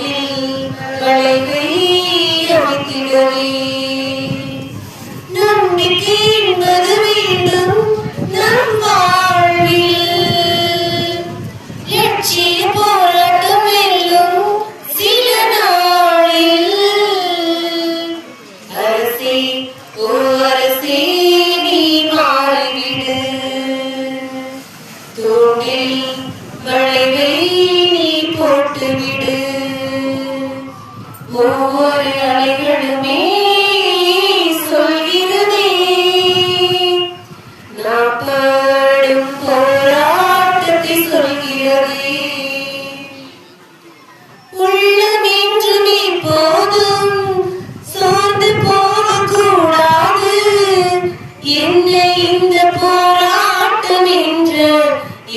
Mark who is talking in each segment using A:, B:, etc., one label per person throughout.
A: தோளில் வளைவை அமைத்திடவே நம்பிக்கை என்பது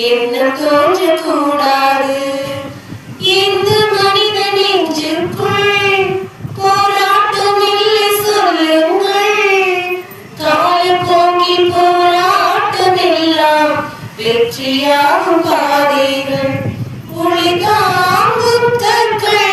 A: எண்ணம் தோன்றக்கூடாது எந்த மனித நெஞ்சுக்குள் போராட்டம் இல்லை சொல்லுங்கள். காலப்போக்கில் போராட்டம் எல்லாம் வெற்றியாகும் பாதைகள். ஒளி தாங்கும்
B: தற்கள்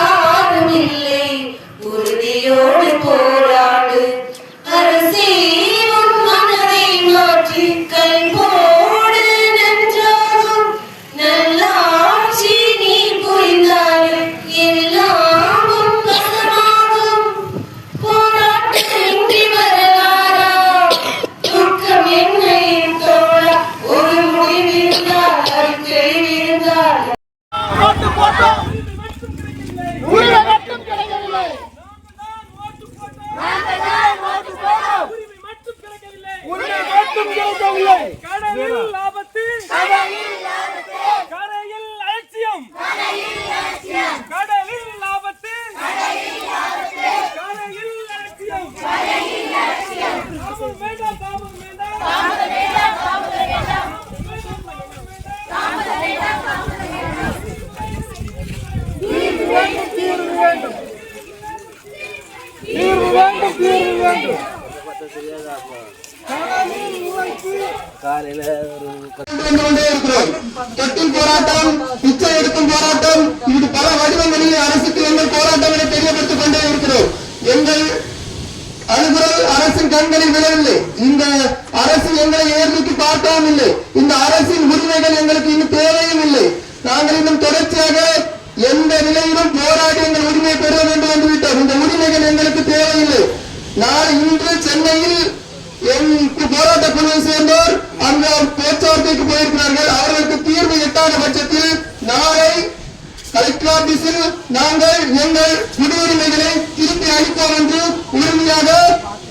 B: தொட்டில் போராட்டம் பிச்சை எடுக்கும் போராட்டம் இது பல வடிவங்களில் அரசுக்கு எங்கள் போராட்டங்களை தெரியப்படுத்திக் கொண்டே இருக்கிறோம். எங்கள் அனுகுரல் அரசின் கண்களில் விழவில்லை. இந்த அரசு எங்களை ஏர்நோக்கி பார்க்கவும் இல்லை. இந்த அரசின் உரிமைகள் எங்களுக்கு இன்னும் தேவையும் இல்லை. நாங்கள் இன்னும் தொடர்ச்சியாக எந்த நிலையிலும் போராடி எங்கள் உரிமையை பெற வேண்டும் என்று விட்டோம். இந்த உரிமைகள் எங்களுக்கு தேவையில்லை. நான் இன்று சென்னையில் என் போராட்ட குழுவை சேர்ந்தோர் அங்க பேச்சுவார்த்தைக்கு போயிருக்கிறார்கள். அவர்களுக்கு தீர்வு எட்டாத பட்சத்தில் நாளை கலெக்டர் ஆபீஸில் நாங்கள் எங்கள் குடியுரிமைகளை திருப்பி அளிப்போம் என்று உறுதியாக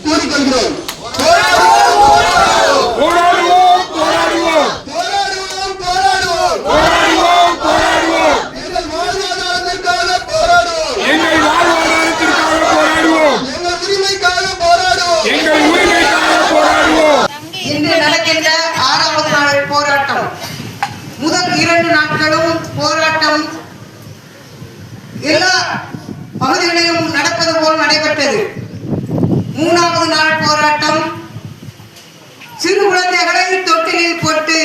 B: கூறிக்கொள்கிறோம்
C: போராடுவோம் போராடுவோம்
B: போராடுவோம் போராடுவோம்
C: போராடுவோம் போராடுவோம்
B: எங்கள் வாழ்வாதாரத்திற்காக போராடுவோம்
C: எங்கள் வாழ்வாதாரத்திற்காக போராடுவோம்
B: எங்கள் உரிமைக்காக போராடுவோம்
C: எங்கள் உரிமைக்காக போராடுவோம்
D: இன்று நடக்கின்ற ஆறாவது நாள் போராட்டம். முதல் இரண்டு நாட்களும் போராட்டம். எல்லா பகுதிகளிலும் நடப்பது போல் நடைபெற்றது. மூணாவது நாள் போராட்டம். சிறு குழந்தைகளை தொட்டிலில் போட்டு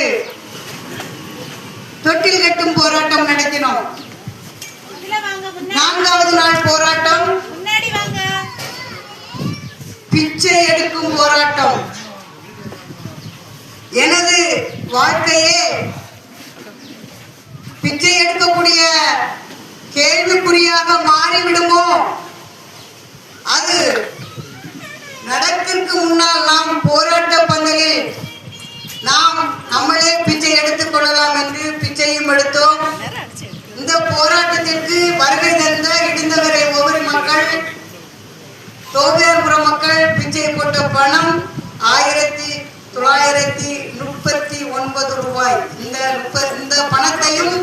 D: தொட்டில் கட்டும் போராட்டம் நடத்தினோம். நான்காவது நாள் போராட்டம். பிச்சை எடுக்கும் போராட்டம். எனது வாழ்க்கையே பிச்சை எடுக்கக்கூடிய கேள்விக்குறியாக மாறிவிடுமோ? அது நடத்திற்கு முன்னால் நாம் போராட்ட பந்தலில் நாம் நம்மளே பிச்சை எடுத்துக் கொள்ளலாம் என்று பிச்சையும் எடுத்தோம். இந்த போராட்டத்திற்கு வருகை தந்த இடிந்தவரை ஒவ்வொரு மக்கள் தோபியாபுரம் மக்கள் பிச்சை போட்ட பணம் ஆயிரத்தி தொள்ளாயிரத்தி முப்பத்தி ஒன்பது ரூபாய். இந்த இந்த பணத்தையும்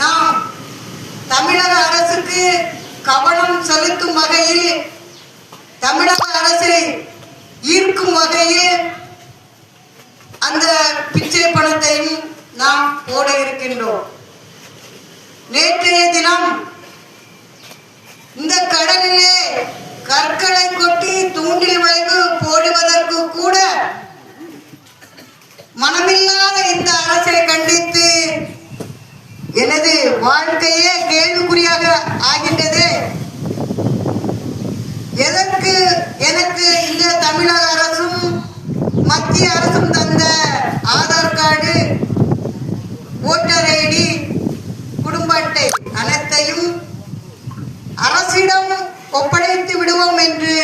D: நாம் தமிழக அரசுக்கு கவனம் செலுத்தும் வகையில் தமிழக அரசை ஈர்க்கும் வகையில் அந்த பிச்சை பணத்தையும் நாம் போட இருக்கின்றோம். நேற்றைய தினம் இந்த கடலிலே கற்களை கொட்டி தூண்டில் வளைவு போடுவதற்கு கூட மனமில்லாத இந்த அரசை கண்டித்து எனது வாழ்க்கையே கேள்விக்குறியாக ஆகின்றது. எதற்கு எனக்கு இந்த தமிழக அரசும் மத்திய அரசும் தந்த ஆதார் கார்டு ஓட்டர் ஐடி குடும்ப அட்டை அனைத்தையும் அரசிடம் ஒப்படைத்து விடுவோம் என்று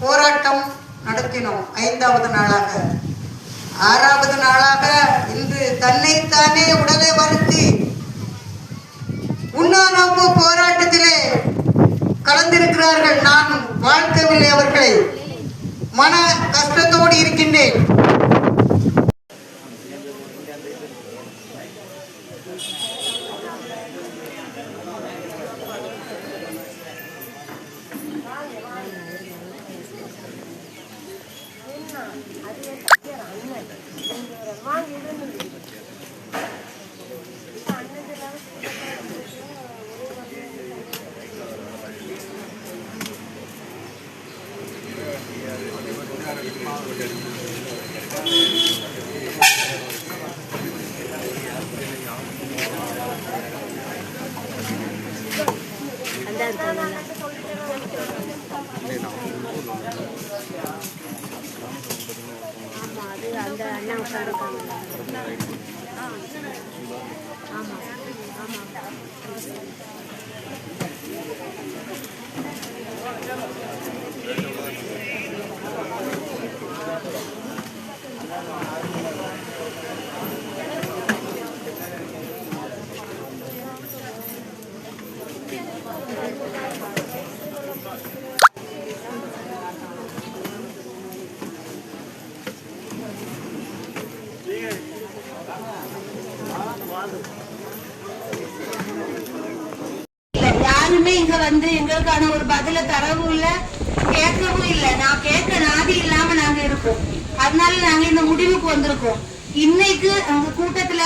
D: போராட்டம் நடத்தினோம். ஐந்தாவது நாளாக. ஆறாவது நாளாக இன்று தன்னைத்தானே உடலை வருத்தி உண்ணாநோக்கு போராட்டத்திலே கலந்திருக்கிறார்கள் நான் வாழ்க்கவில்லை அவர்களை மன கஷ்டத்தோடு இருக்கின்றேன்.
E: ஆமா அது அந்த அண்ணா உட்காந்துருக்காங்க ஆமாம் ஆமா
F: இல்ல. நீங்க வந்து எங்களுக்கான ஒரு பதில தரவும் இல்ல கேட்கவும் இல்ல. நான் கேட்க நாதி இல்லாம நாங்க இருக்கோம். அதனால நாங்க இந்த முடிவுக்கு வந்திருக்கோம். இன்னைக்கு அந்த கூட்டத்துல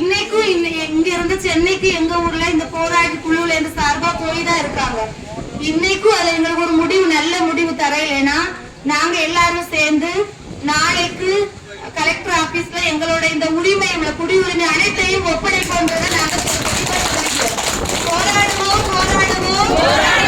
F: இன்னைக்கும் இங்க இருந்து சென்னைக்கு எங்க ஊர்ல இந்த போராட்ட குழுல இருந்து சார்பா போய் தான் இருக்காங்க. இன்னைக்கும் அது எங்களுக்கு ஒரு முடிவு நல்ல முடிவு தரையிலனா நாங்க எல்லாரும் சேர்ந்து நாளைக்கு கலெக்டர் ஆபீஸ்ல எங்களோட இந்த உரிமை உள்ள குடியுரிமை அனைத்தையும் ஒப்படைப்போன்றதை நாங்க போராடுவோம் போராடுவோம். வாழ்வாதாரத்திற்காக